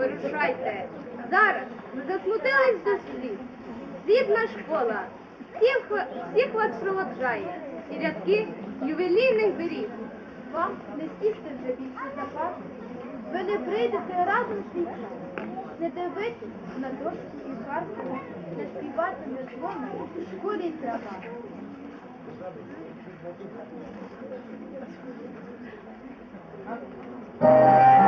вирушайте. Зараз ми засмутились до слів. Рідна школа всіх, всіх вас проводжає. І рядки ювелірних доріг. Вам не сісти вже більше за пару. Ви не прийдете разом свій час. Не дивитесь на дошки і картку, не співати не дзвони у школі треба. Проводжає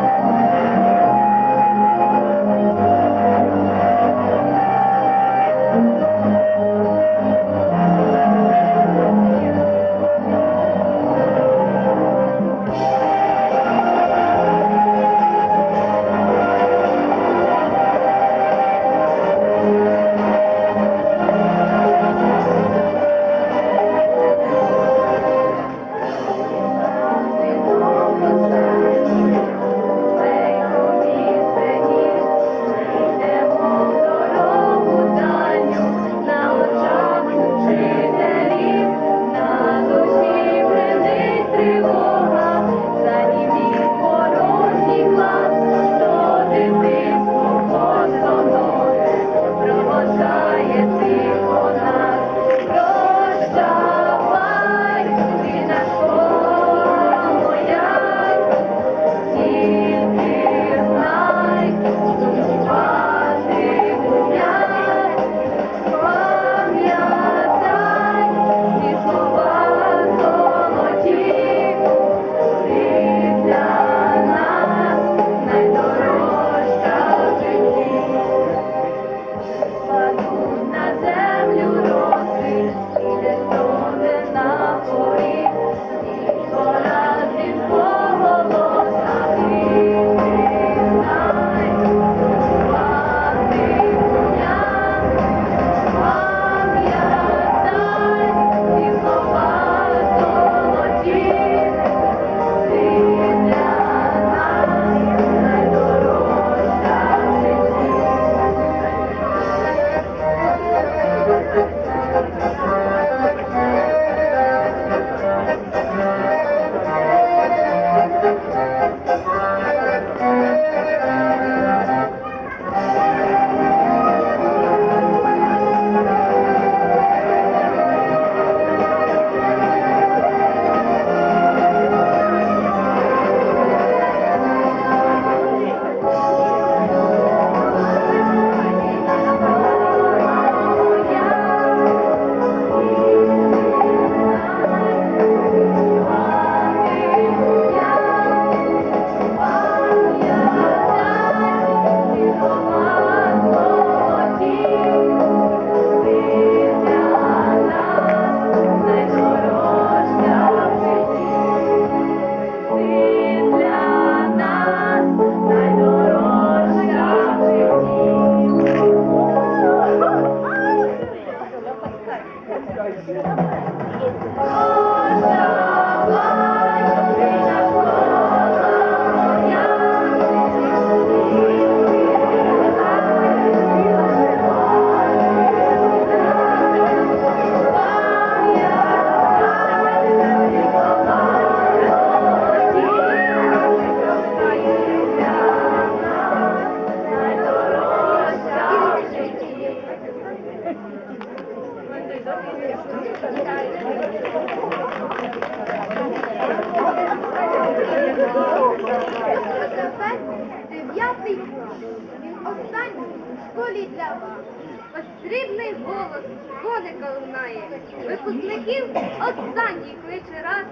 Останній кличе раз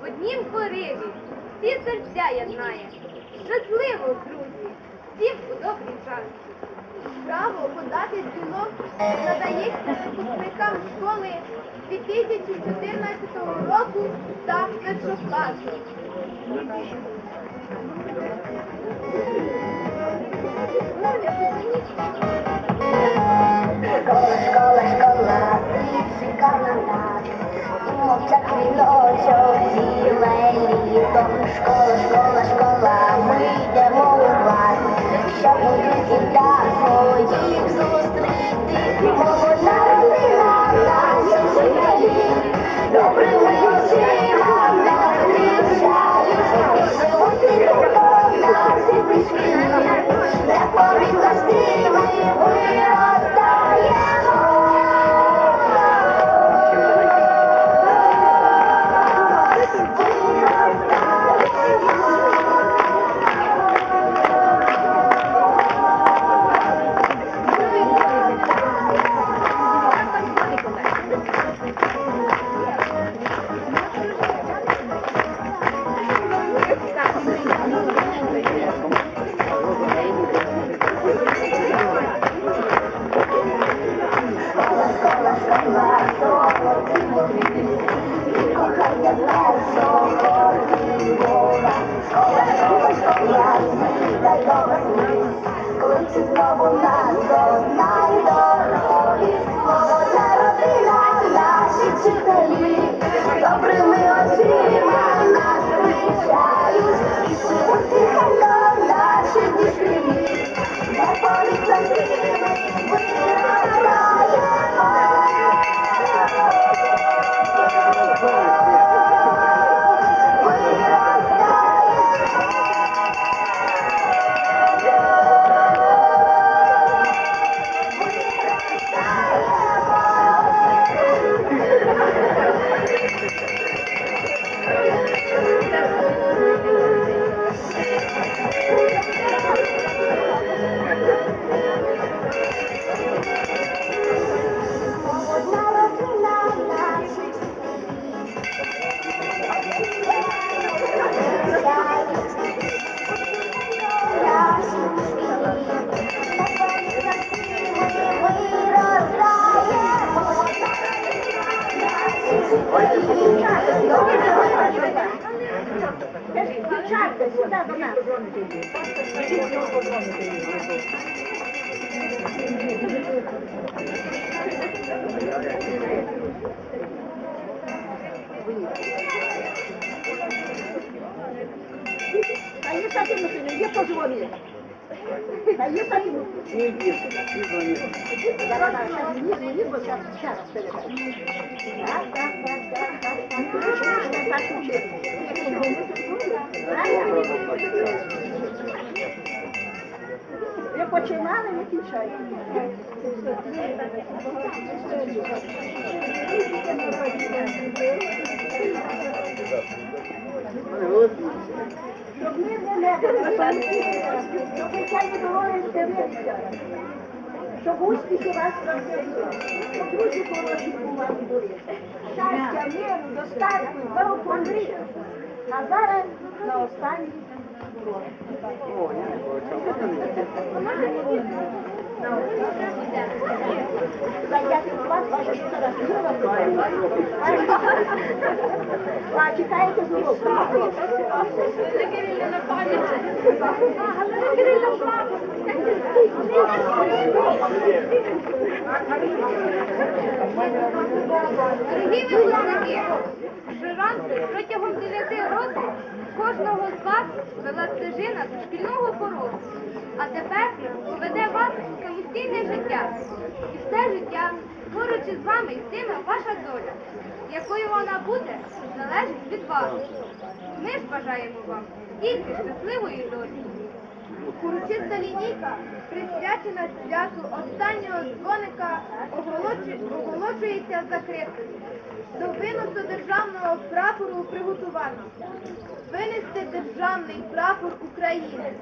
в однім пориві. Всі серця єднає. Щасливо, друзі, всім у добрий час. Право подати дзвінок надається випускникам школи 2014 року та першокласу. Школа, школа, школа, мовча кріночок, ціле. Школа, школа, школа, ми йдемо у клас, щоб Так, так, так. Я так учила. Ви починали, не кінчайте. Легали, щоб ви ця дороги дивилися. Щоб успіхи вас розповіли. Щоб друзі хороші бували були. Щастя, миру, достатку, благополуччя. А зараз на останній урок. А чекаєте знову. Дорогі випускники, щоранку протягом 9 років кожного з вас вела стежина до шкільного порогу, а тепер поведе вас у самостійне життя. І все життя, поруч із вами йтиме ваша доля, якою вона буде, залежить від вас. Ми ж бажаємо вам тільки щасливої долі. Урочиста лінійка, присвячена святу останнього дзвоника, оголошується закритою. До виносу державного прапору приготуватися. Винести державний прапор України.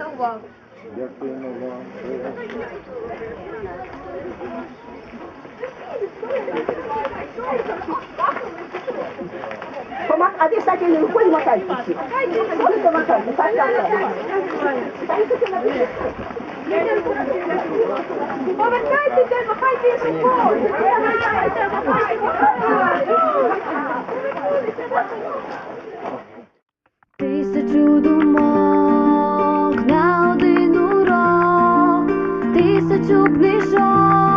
за увагу. Дякуємо вам. Помак, а ти, кстати, не виходь мотайте всі. Ходите мотайте, так, так, так. Повертайтеся, махайте язиком. Тисячу думок тисячу книжок,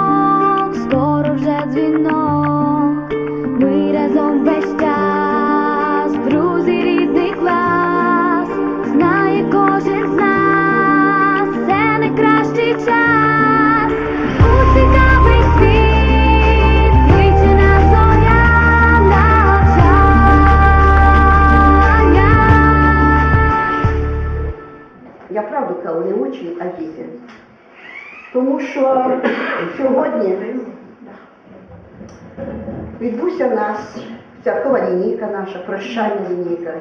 Тому що сьогодні відбувся в нас церкова лінійка наша, прощальна лінійка.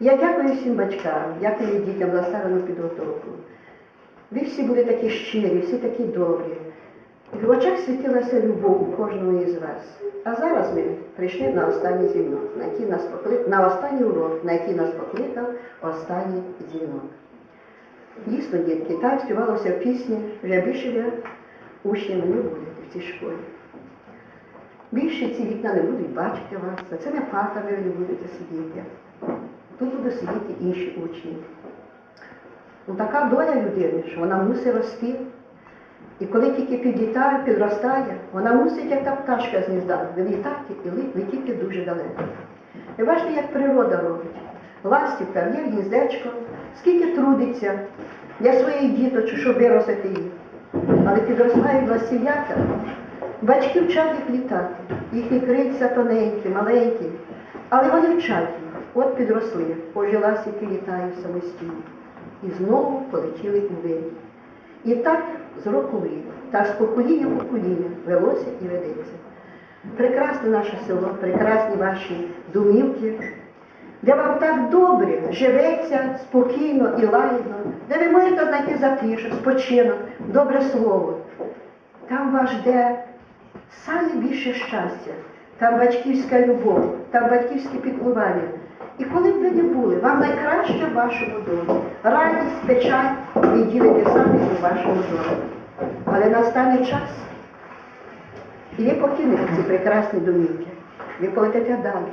Я дякую всім батькам, дякую дітям за старану підготовку. Ви всі були такі щирі, всі такі добрі. В очах світилася любов у кожного із вас. А зараз ми прийшли на останній дзвінок, на який нас покликав, на останній урок, на який нас покликав останній дзвінок. Дійсно, дітки, так співалося в пісні, вже більше учнями не будете в цій школі. Більше ці вікна не будуть бачити вас, за цими партами ви не будете сидіти. Тут будуть сидіти інші учні. Ну, така доля людини, що вона мусить рости. І коли тільки підлітає, підростає, вона мусить, як та пташка з гнізда, вилітати і летіти дуже далеко. І бачите, як природа робить. Ластівка є гніздечко, скільки трудиться для своїх діточок, щоб виростити їх. Але підростають ластів'ята, батьки вчать їх літати. Їхні крильця тоненькі, маленькі, але вони вчать їх. От підросли, божі ластівки літають самостійно. І знову полетіли у вирі. І так з року в рік, так з покоління в покоління велося і ведеться. Прекрасне наше село, прекрасні ваші домівки, де вам так добре живеться спокійно і лагідно, де ви можете знайти затишок, спочинок, добре слово. Там вас жде саме більше щастя, там батьківська любов, там батьківське піклування. І коли б ви не були, вам найкраще в вашому домі. Радість, печаль ви ділите самі у вашому домі. Але настане час, і ви покинете ці прекрасні домівки. Ви полетите далі.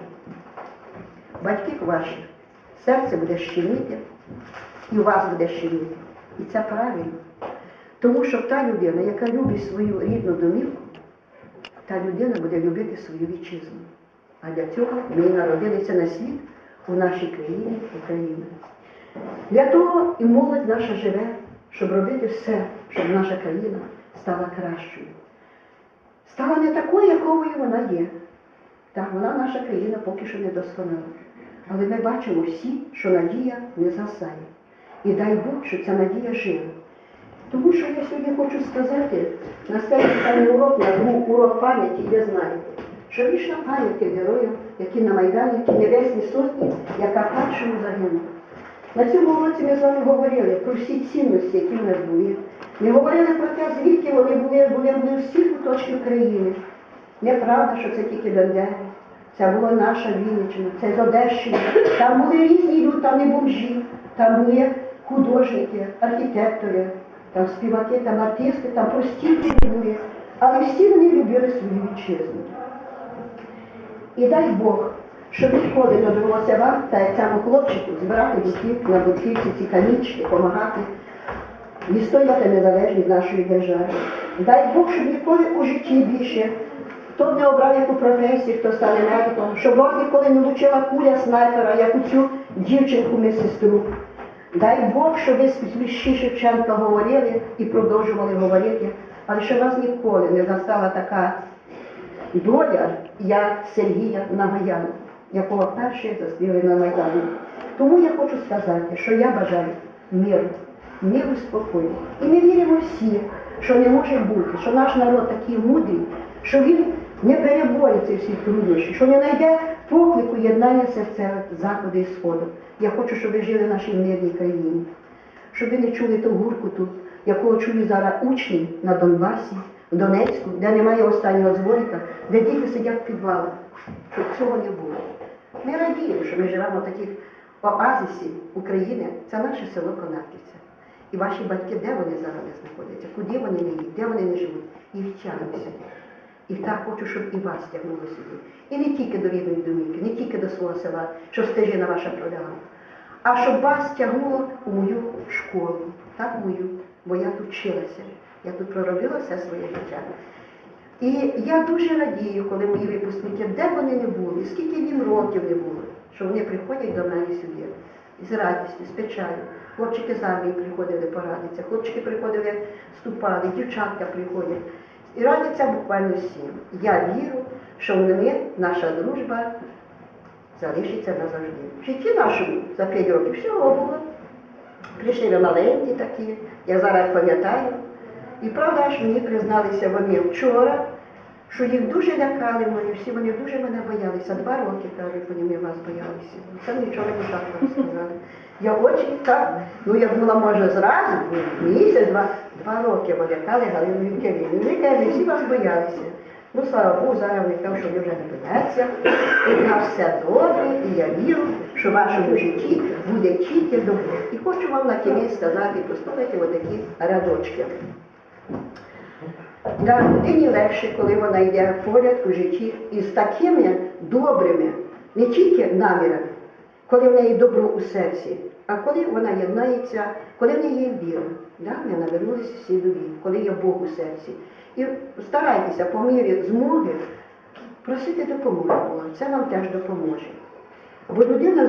Батьків ваших серце буде щеміти, і вас буде щеміти. І це правильно. Тому що та людина, яка любить свою рідну домівку, та людина буде любити свою вітчизну. А для цього ми народилися на світ у нашій країні Україна. Для того і молодь наша живе, щоб робити все, щоб наша країна стала кращою. Стала не такою, якою вона є. Так, вона наша країна поки що не досконала. Але ми бачимо всі, що надія не згасає. І дай Бог, що ця надія жива. Тому що я сьогодні хочу сказати, на останній урок, на був урок пам'яті, ви знаєте, що вічна пам'ять героїв, які на Майдані, ті небесні сотні, яка першому загинула. На цьому уроці ми з вами говорили про всі цінності, які в нас були. Ми говорили про те, звідки вони були, були у всіх куточків країни. Неправда, що це тільки Бендери. Це була наша Вінниччина, це з Одещини. Там були різні люди, там не бомжі, там були художники, архітектори, там співаки, там артисти, там прості люди були. Але всі вони любили свою вітчизну. І дай Бог, щоб ніколи не довелося вам, та цьому хлопчику, збирати бутівки на бутівці ці камінчики, допомагати відстоювати незалежність нашої держави. Дай Бог, щоб ніколи у житті більше, хто не обрав яку професію, хто стане медиком, щоб вас ніколи не влучила куля снайпера, як у цю дівчинку медсестру. Дай Бог, щоб ви з вірші Шевченка говорили і продовжували говорити, але щоб вас ніколи не настала така доля, як Сергія Нагаяна, якого перший застріли на Майдані. Тому я хочу сказати, що я бажаю миру, миру спокою. І ми віримо всі, що не може бути, що наш народ такий мудрий, що він не переборить ці всі труднощі, що не знайде поклику єднання серця заходу і сходу. Я хочу, щоб ви жили в нашій мирній країні. щоб ви не чули того гуркуту, якого чують зараз учні на Донбасі, в Донецьку, де немає останнього дзвоника, де діти сидять в підвалах, щоб цього не було. Ми радіємо, що ми живемо в таких оазисі України. Це наше село Конаківця. І ваші батьки, де вони зараз не знаходяться, куди вони не їдуть, де вони не живуть, і сюди. І так хочу, щоб і вас тягнуло сюди. І не тільки до рідної домівки, не тільки до свого села, щоб стежина ваша пролягала, а щоб вас тягнуло у мою школу, так мою, бо я тут вчилася, я тут проробила все своє життя. І я дуже радію, коли мої випускники, де б вони не були, скільки їм років не було, що вони приходять до мене сюди. З радістю, з печалю. Хлопчики з армії приходили порадитися, хлопчики приходили, вступали, дівчатка приходять. І радяться буквально всім. Я вірю, що ми, наша дружба залишиться назавжди. В житті нашому за 5 років всього було. Прийшли ви маленькі такі, я зараз пам'ятаю. І правда ж мені призналися вони вчора, що їх дуже лякали мої, всі вони дуже мене боялися. Два роки, кажуть, вони мене вас боялися. Це нічого не так сказали. Я очі так, ну я думала, може зразу, ну, місяць, два, роки вони лякали Галину. Вони кажуть, всі вас боялися. Ну, слава Богу, зараз кажуть, що вони вже не бояться. І в нас все добре, і я вірю, що в вашому житті буде тільки добро. І хочу вам на кінець сказати, послухайте отакі рядочки. Да, людині легше, коли вона йде поряд у житті із такими добрими, не тільки намірами, коли в неї добро у серці, а коли вона єднається, коли в неї є віра. Да? Ми навернулися всі до віри, коли є Бог у серці. І старайтеся по мірі змоги просити допомоги. Це вам теж допоможе. Бо людина